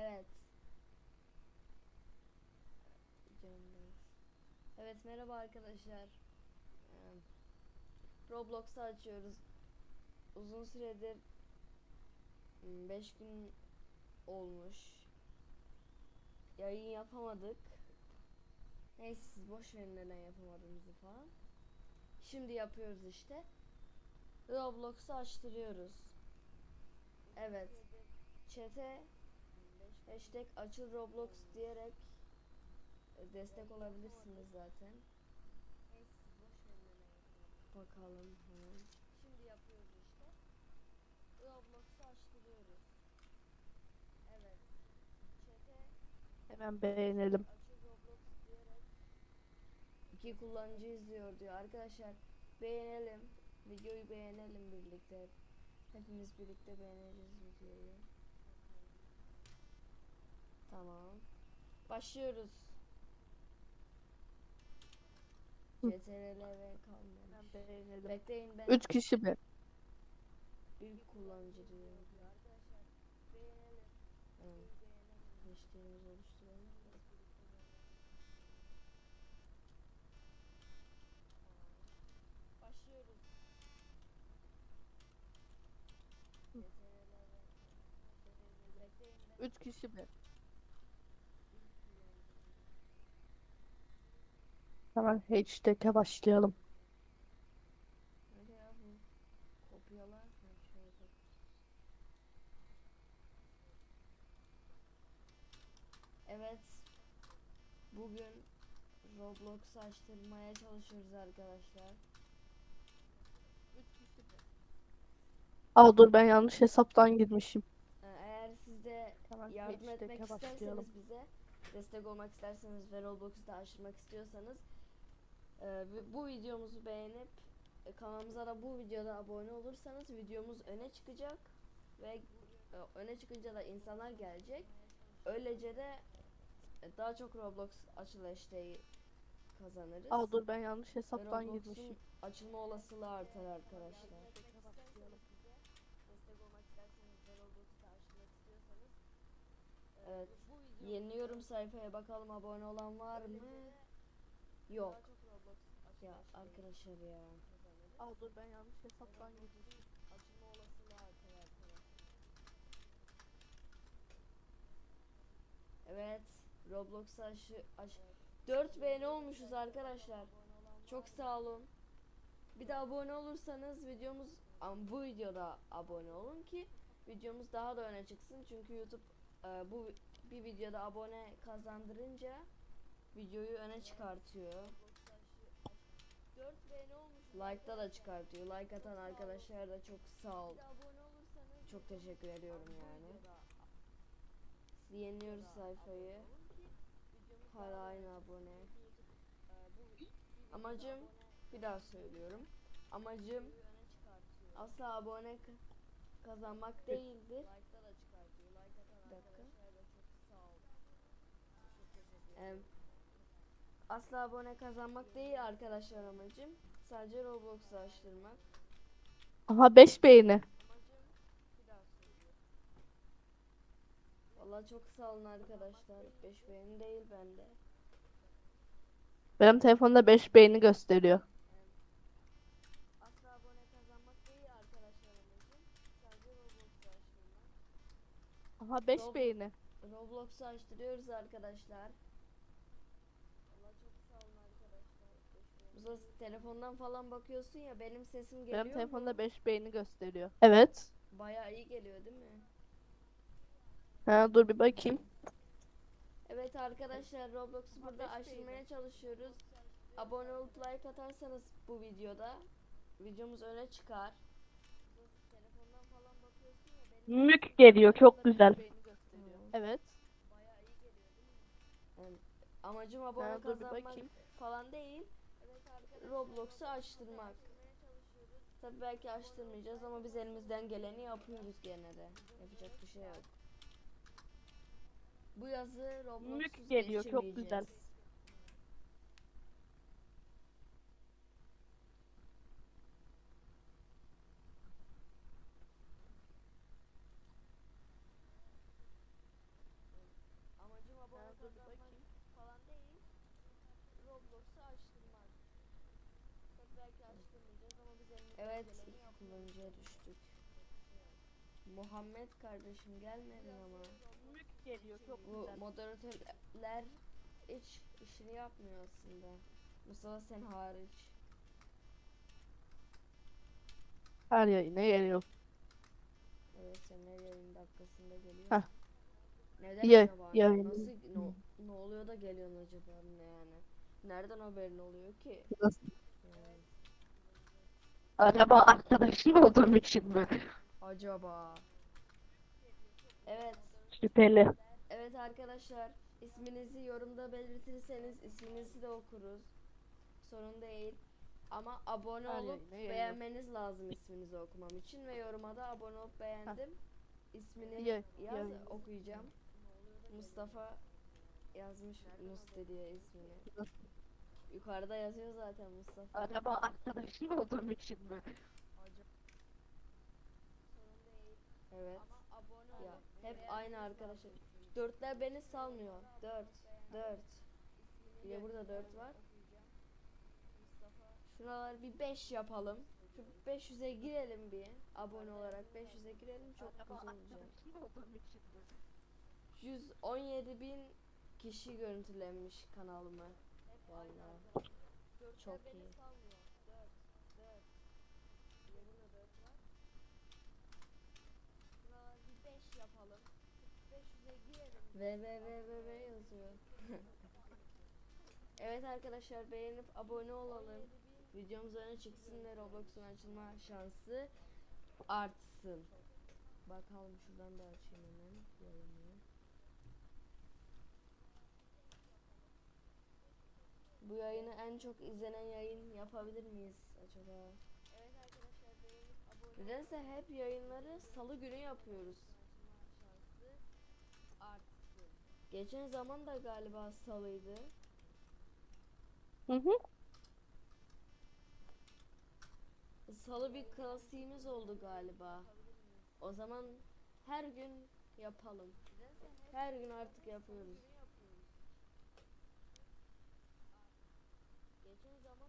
Evet. Evet merhaba arkadaşlar. Ee, Roblox'u açıyoruz. Uzun süredir 5 gün olmuş. Yayın yapamadık. Neyse siz boş verin neden yapamadığımızı falan. Şimdi yapıyoruz işte. Roblox'u açtırıyoruz. Evet. Chat'e hashtag açıl Roblox diyerek e, destek olabilirsiniz zaten. Bakalım hemen. Şimdi yapıyoruz işte. Roblox'u açtırıyoruz. Evet. Chat'e Hemen beğenelim. açıl Roblox diyerek iki kullanıcı izliyor diyor. Arkadaşlar beğenelim. Videoyu beğenelim birlikte. Hepimiz birlikte beğeneceğiz videoyu. Tamam. Başlıyoruz. CTRL ve kalmamış. Bekleyin ben 3 kişi mi? bir kullanıcı diyor. Evet. Oluşturalım. Başlıyoruz. 3 kişi mi? Hemen hashtag'e başlayalım. Ya bu? Evet. Bugün Roblox'u açtırmaya çalışıyoruz arkadaşlar. 3 kişi mi? Aa dur ben yanlış hesaptan girmişim. Ee, Eğer siz de Hemen yardım etmek hashtag'e başlayalım. isterseniz bize, destek olmak isterseniz ve Roblox'u da açtırmak istiyorsanız e, bu- videomuzu beğenip e, kanalımıza da bu videoda abone olursanız videomuz öne çıkacak ve e, öne çıkınca da insanlar gelecek. Öylece de e, daha çok Roblox açıl hashtag'i kazanırız. Aa dur ben yanlış hesaptan girmişim. açılma olasılığı artar arkadaşlar. Evet. Yeniliyorum sayfaya bakalım abone olan var mı? Yok. Ya arkadaşlar ya. Aa dur ben yanlış hesaptan girmişim. Açılma olasılığı arkadaşlar. Evet. Roblox'u aşı, aş 4 beğeni olmuşuz arkadaşlar. Çok sağ olun. Bir de abone olursanız videomuz Ama bu videoda abone olun ki videomuz daha da öne çıksın. Çünkü YouTube e, bu bir videoda abone kazandırınca videoyu öne çıkartıyor. 4 beğeni olmuş. Like'da da çıkartıyor. Like atan arkadaşlar da çok sağ ol. Çok teşekkür ediyorum yani. Yeniliyoruz sayfayı. Hala aynı abone. Amacım bir daha söylüyorum. Amacım asla abone kazanmak değildir. Bir dakika. Em, asla abone kazanmak değil arkadaşlar amacım. Sadece Roblox'u açtırmak. Aha 5 beğeni. Vallahi çok sağ olun arkadaşlar. 5 beğeni değil bende. Benim telefonda 5 beğeni gösteriyor. Asla abone kazanmak değil arkadaşlar amacım. Sadece Roblox'u açtırmak. Aha 5 Rob- beğeni. Roblox'u açtırıyoruz arkadaşlar. Allah çok sağ olun arkadaşlar. Musa telefondan falan bakıyorsun ya benim sesim geliyor Benim telefonda mu? 5 beğeni gösteriyor. Evet. Bayağı iyi geliyor değil mi? Ha dur bir bakayım. Evet arkadaşlar Roblox'u burada beğeni. çalışıyoruz. Abone olup like atarsanız bu videoda videomuz öne çıkar. Telefondan falan bakıyorsun ya benim Mük geliyor çok güzel. Evet. bayağı iyi geliyor değil mi? Yani amacım abone Ha, dur bir kazanmak bakayım. falan değil. Roblox'u açtırmak. Tabi belki açtırmayacağız ama biz elimizden geleni yapıyoruz gene de. Yapacak bir şey yok. Bu yazı Roblox'suz geliyor çok güzel. Amacım abone olmak falan değil. Roblox'u açtırmak. Evet, iki kullanıcıya düştük. Muhammed kardeşim gelmedin ama. Mük geliyor çok Bu güzel. moderatörler hiç işini yapmıyor aslında. Mustafa sen hariç. Her yayına geliyor. Evet sen her yayın dakikasında geliyor. Heh. Neden Ya- acaba? yayın- Nasıl ne, ne oluyor da geliyorsun acaba ne yani? Nereden haberin oluyor ki? Nasıl? Acaba arkadaşım olduğum için mi? acaba. Evet. Şüpheli. Evet arkadaşlar isminizi yorumda belirtirseniz isminizi de okuruz. Sorun değil. Ama abone Her olup geliyor. beğenmeniz lazım isminizi okumam için ve yoruma da abone olup beğendim. İsmini Ya- yaz yayın. okuyacağım. Mustafa yazmış Musti diye ismini. Yukarıda yazıyor zaten Mustafa. Acaba arkadaşım olduğum için mi? Evet. Ya hep aynı arkadaşlar. Dörtler beni salmıyor. Dört. Dört. Bir de burada dört var. Şuralar bir beş yapalım. Şu 500'e girelim bir. Abone olarak 500'e girelim çok güzel olacak. arkadaşım olduğum için mi? 117 bin kişi görüntülenmiş kanalımı. Vallahi. Çok iyi. Ve ve ve ve ve yazıyor. evet arkadaşlar beğenip abone olalım. Videomuz öne çıksın ve Roblox'un açılma şansı artsın. Bakalım şuradan da açayım hemen yayını. Bu yayını en çok izlenen yayın yapabilir miyiz acaba? Nedense hep yayınları salı günü yapıyoruz. Geçen zaman da galiba salıydı. Hı hı. Salı bir klasiğimiz oldu galiba. O zaman her gün yapalım. Her gün artık yapıyoruz.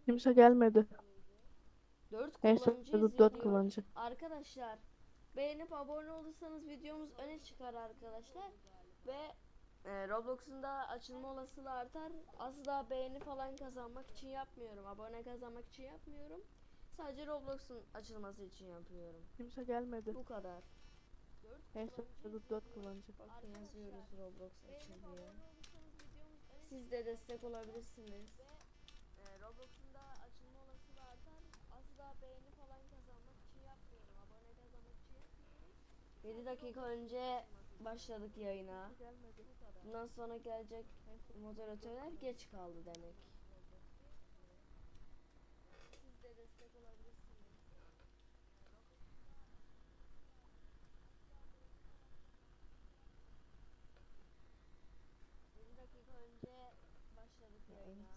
Kimse gelmedi. 4 En kullanıcı son 4 izliyor. kullanıcı. Arkadaşlar beğenip abone olursanız videomuz öne çıkar arkadaşlar. Ve e, Roblox'un da açılma olasılığı artar. Asla beğeni falan kazanmak için yapmıyorum. Abone kazanmak için yapmıyorum. Sadece Roblox'un açılması için yapıyorum. Kimse gelmedi. Bu kadar. En son 4 kullanıcı. Bakın yazıyoruz Roblox açılıyor. Siz de destek olabilirsiniz. Roblox'un da açılma olasılığı artar. Asla beğeni falan kazanmak için yapmıyorum. Abone kazanmak için yapmıyorum. 7 dakika önce başladık yayına. Bundan sonra gelecek moderatörler geç kaldı demek. Siz de destek olabilirsiniz. Dakika önce başladık yayına.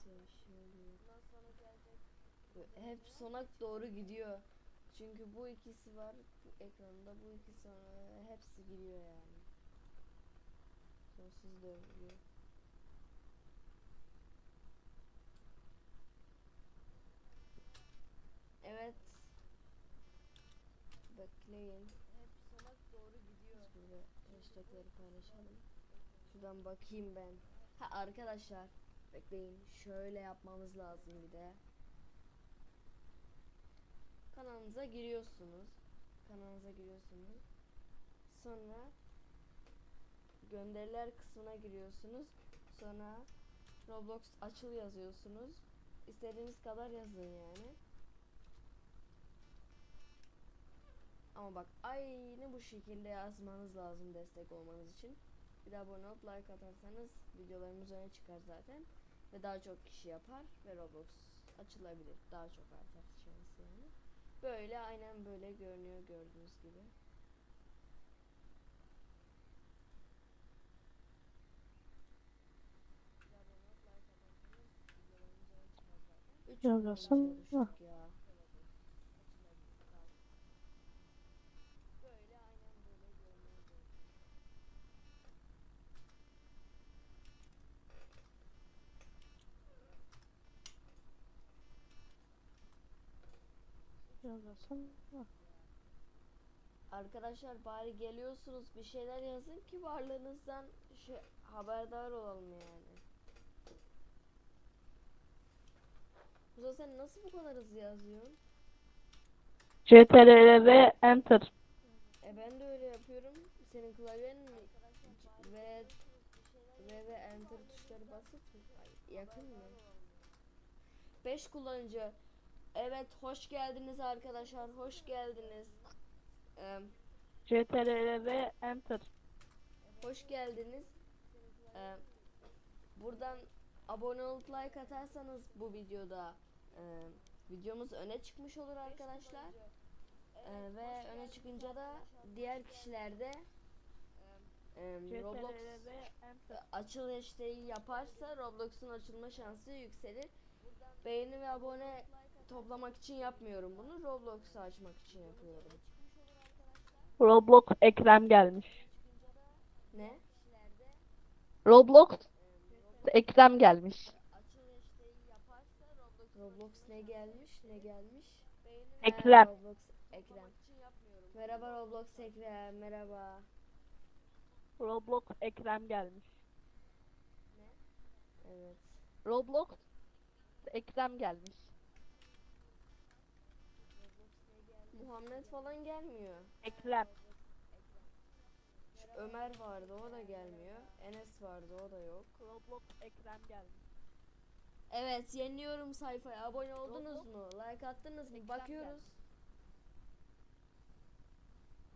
Bundan sonra gelecek hep sona doğru gidiyor. Çünkü bu ikisi var bu ekranda bu ikisi sonra hepsi giriyor yani. Sonsuz döngü. Evet. Bekleyin. Hep sona doğru gidiyor. Burada hashtagleri paylaşalım. Şuradan bakayım ben. Ha arkadaşlar bekleyin. Şöyle yapmamız lazım bir de. Kanalınıza giriyorsunuz. Kanalınıza giriyorsunuz. Sonra gönderiler kısmına giriyorsunuz. Sonra Roblox açıl yazıyorsunuz. İstediğiniz kadar yazın yani. Ama bak aynı bu şekilde yazmanız lazım destek olmanız için. Bir de abone olup like atarsanız videolarımız öne çıkar zaten. Ve daha çok kişi yapar ve Roblox açılabilir. Daha çok artar. Böyle aynen böyle görünüyor gördüğünüz gibi. Üç Yazarsan, kullanıcıya hah. düştük ya. Yazıyorsun? Arkadaşlar bari geliyorsunuz bir şeyler yazın ki varlığınızdan şey, haberdar olalım yani. Musa sen nasıl bu kadar hızlı yazıyorsun? CTRL ve Enter. E ben de öyle yapıyorum. Senin klavyen mi? Ve ve ve enter tuşları? Ay, yakın mı? 5 kullanıcı. Evet hoş geldiniz arkadaşlar. Hoş geldiniz. Eee CTRL ve Enter. Hoş geldiniz. Ee, buradan abone olup like atarsanız bu videoda e, videomuz öne çıkmış olur arkadaşlar. Ee, ve öne çıkınca da diğer kişiler de e, Roblox açılışları yaparsa Roblox'un açılma şansı yükselir. Beğeni ve abone toplamak için yapmıyorum bunu. Roblox'u açmak için yapıyorum. Roblox Ekrem gelmiş. Ne? Roblox Ekrem gelmiş. Roblox ne gelmiş? Ne gelmiş? Ekrem. Ha, Roblox Ekrem. Merhaba Roblox Ekrem. Merhaba. Roblox Ekrem gelmiş. Evet. Roblox Ekrem gelmiş. Muhammed falan gelmiyor. Ekrem. Şu Ömer vardı o da gelmiyor. Enes vardı o da yok. Roblox Ekrem gelmiş. Evet yeniliyorum sayfaya. Abone oldunuz mu? Like attınız mı? Ekrem Bakıyoruz.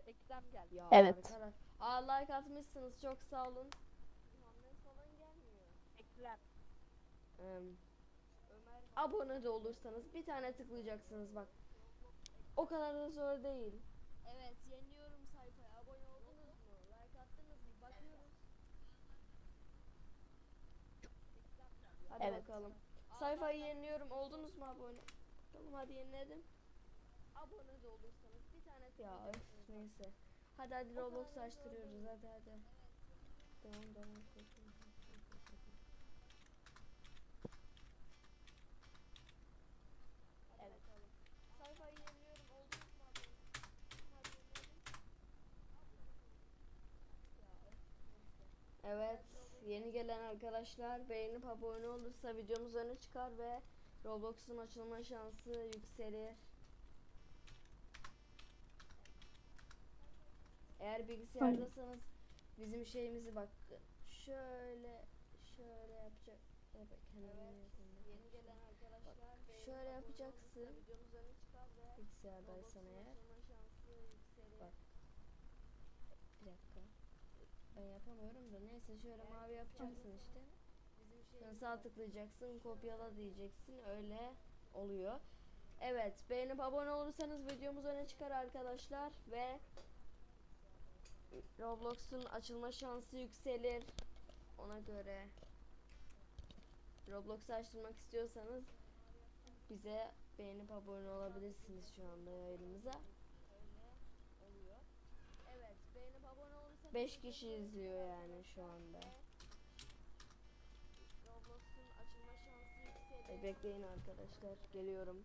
Ekrem gelmiş. Ya Evet. arkadaş. Aa like atmışsınız. Çok sağ olun. Muhammed falan gelmiyor. Ekrem. Em, abone de olursanız bir tane tıklayacaksınız bak. O kadar da zor değil. Evet, yeniliyorum sayfaya. Abone oldunuz mu? Like attınız mı? Bakıyoruz. Hadi Evet. bakalım. Sayfayı yeniliyorum. Oldunuz mu abone? Tamam hadi yeniledim. Abone de olursanız bir tane. Ya öf, neyse. Hadi hadi Roblox açtırıyoruz. Hadi hadi. Devam devam. koşun, koşun, koşun. Evet. Sayfayı yeniliyorum. Oldunuz mu abone? Hadi yeniledim. Evet, yeni gelen arkadaşlar beğenip abone olursa videomuz öne çıkar ve Roblox'un açılma şansı yükselir. Eğer bilgisayardasınız bizim şeyimizi bak şöyle şöyle yapacak. Evet, yeni gelen arkadaşlar şöyle yapacaksın. Videomuz öne çıkar ve bilgisayardaysan eğer. Bak. Bir dakika. Ben yapamıyorum da neyse şöyle mavi yapacaksın işte. Sonra sağ tıklayacaksın, kopyala diyeceksin. Öyle oluyor. Evet, beğenip abone olursanız videomuz öne çıkar arkadaşlar ve Roblox'un açılma şansı yükselir. Ona göre Roblox'u açtırmak istiyorsanız bize beğenip abone olabilirsiniz şu anda yayınımıza. 45 kişi izliyor yani şu anda. E, bekleyin arkadaşlar. Geliyorum.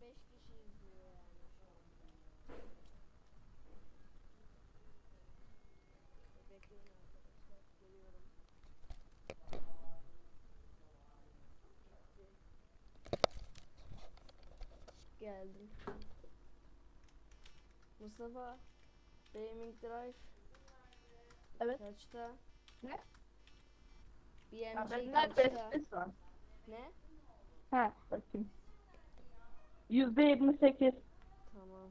Roblox kişi Geldim. Mustafa Gaming Drive Evet. kaçta? Ne? Benden kaçta? var. Ne? Ha bakayım. Yüzde yirmi sekiz. Tamam.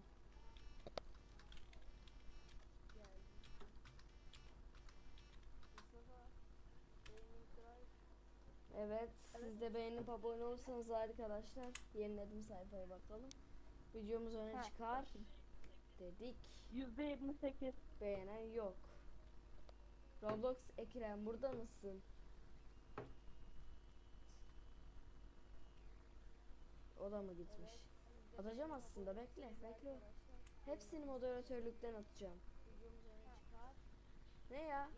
Evet, siz de beğenip abone olursanız arkadaşlar yeniledim sayfayı bakalım. Videomuz öne Ha, çıkar dedik. Yüzde yirmi sekiz. Beğenen yok. Roblox Ekrem burada mısın? O da mı gitmiş? Atacağım aslında bekle bekle. Hepsini moderatörlükten atacağım. Ne ya?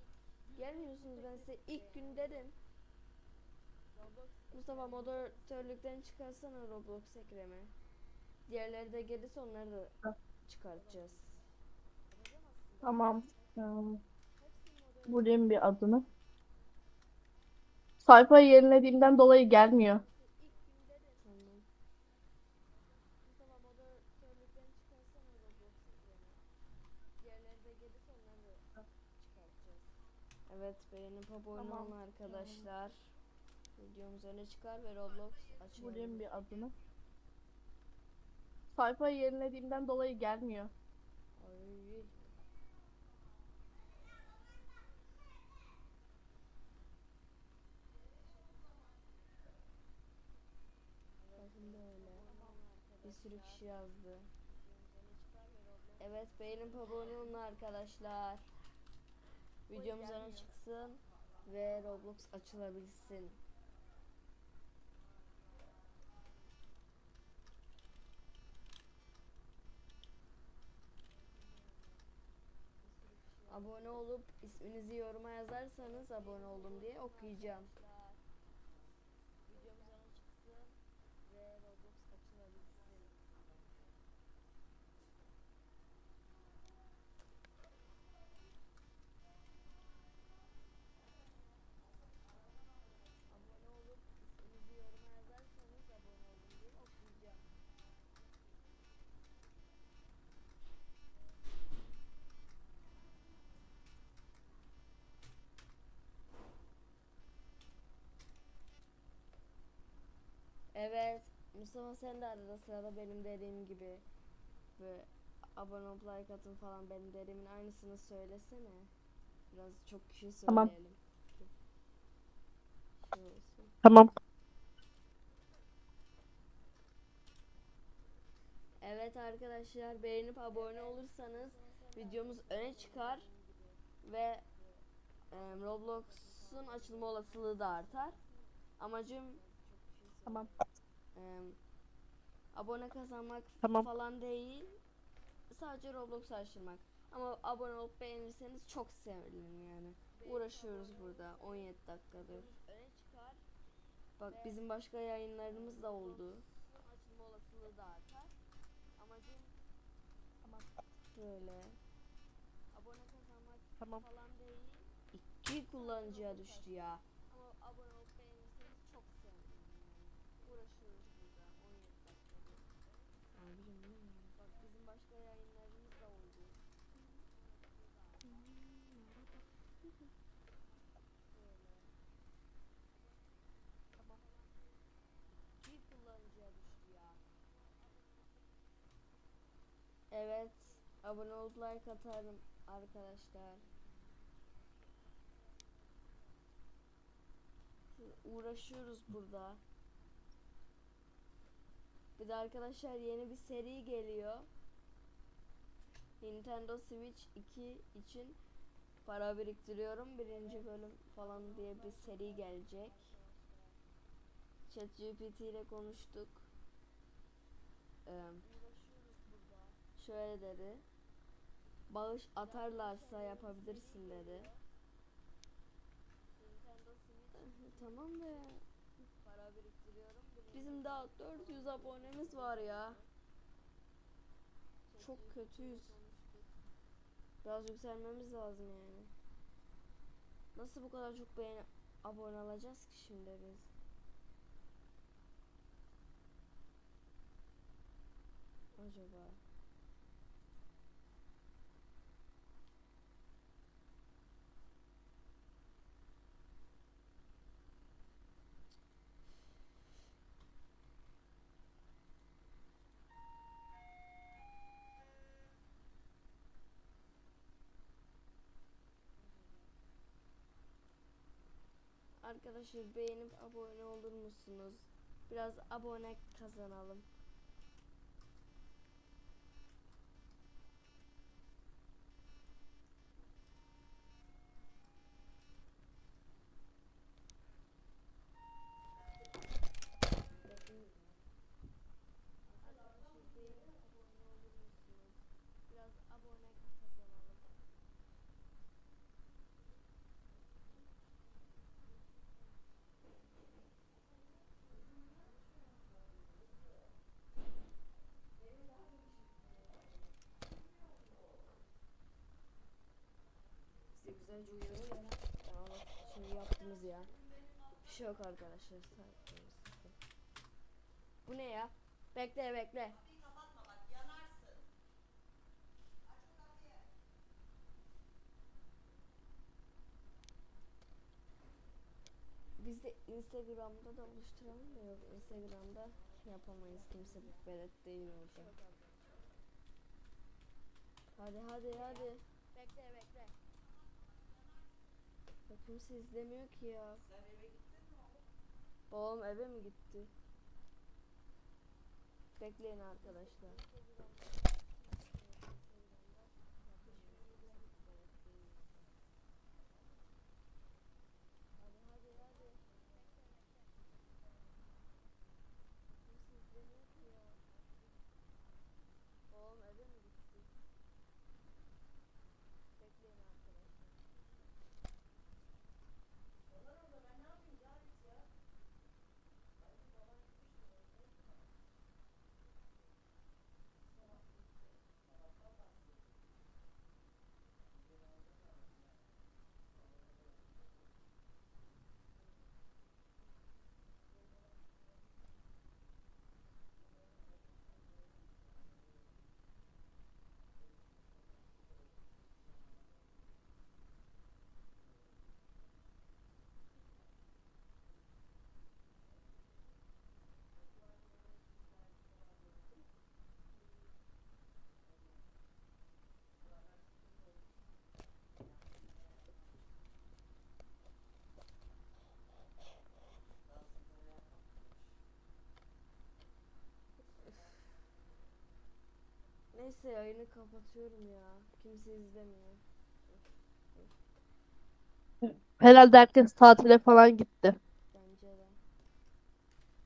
Gelmiyorsunuz ben size ilk gün dedim. Mustafa moderatörlükten çıkarsana Roblox ekremi. Diğerleri de gelirse onları da çıkartacağız. Tamam. Bulayım bir adını. Sayfayı yenilediğimden dolayı gelmiyor. Tamam. Evet beğenip abone Tamam. arkadaşlar. Videomuz öne çıkar ve Roblox açılır. Bulayım bir adını. Sayfayı yenilediğimden dolayı gelmiyor. Ay. Bakın böyle. Bir sürü kişi yazdı. Evet beğenip abone olun arkadaşlar. Videomuz öne çıksın ve Roblox açılabilsin. Abone olup isminizi yoruma yazarsanız abone oldum diye okuyacağım. Videomuz öne çıksın ve Roblox açılabilsin. Abone olup isminizi yoruma yazarsanız abone oldum diye okuyacağım. Evet. Mustafa sen de arada sırada benim dediğim gibi ve abone olup like atın falan benim dediğimin aynısını söylesene. Biraz çok kişi Tamam. söyleyelim. Şey olsun. Tamam. Evet arkadaşlar beğenip abone olursanız videomuz öne çıkar ve e, Roblox'un açılma olasılığı da artar. Amacım Tamam. E, abone kazanmak Tamam. falan değil. Sadece Roblox açtırmak. Ama abone olup beğenirseniz çok sevinirim yani. Uğraşıyoruz burada 17 dakikadır. Bak bizim başka yayınlarımız da oldu. Açılma olasılığı da artar. Amacım Tamam. böyle. Abone kazanmak Tamam. falan değil. İki kullanıcıya düştü ya. Ama abone olup beğenirseniz çok sevinirim yani. Uğraşıyoruz burada 17 dakikadır. Abicim bu ne ya? Bak bizim başka yayınlarımız da oldu. Böyle. Tamam. İki kullanıcıya düştü ya. Evet. Abone olup like atarım arkadaşlar. Uğraşıyoruz burada. Bir de arkadaşlar yeni bir seri geliyor. Nintendo Switch 2 için para biriktiriyorum. Birinci bölüm falan diye bir seri gelecek. ChatGPT ile konuştuk. Ee, şöyle dedi. Bağış atarlarsa yapabilirsin dedi. tamam da ya. Para biriktiriyorum. Bizim daha 400 abonemiz var ya. Çok kötüyüz. Biraz yükselmemiz lazım yani. Nasıl bu kadar çok beğeni abone alacağız ki şimdi biz? Acaba? Arkadaşlar beğenip abone olur musunuz? Biraz abone kazanalım. önce uyuyorum ya. Yani şimdi yaptığımız ya. Bir şey yok arkadaşlar. Bu ne ya? Bekle bekle. Biz de Instagram'da da oluşturamıyoruz. Instagram'da yapamayız. Kimse belet değil orada. Hadi hadi hadi. Bekle bekle. Ya kimse izlemiyor ki ya. Babam eve mi gitti? Bekleyin arkadaşlar. Neyse yayını kapatıyorum ya. Kimse izlemiyor. Herhalde herkes tatile falan gitti.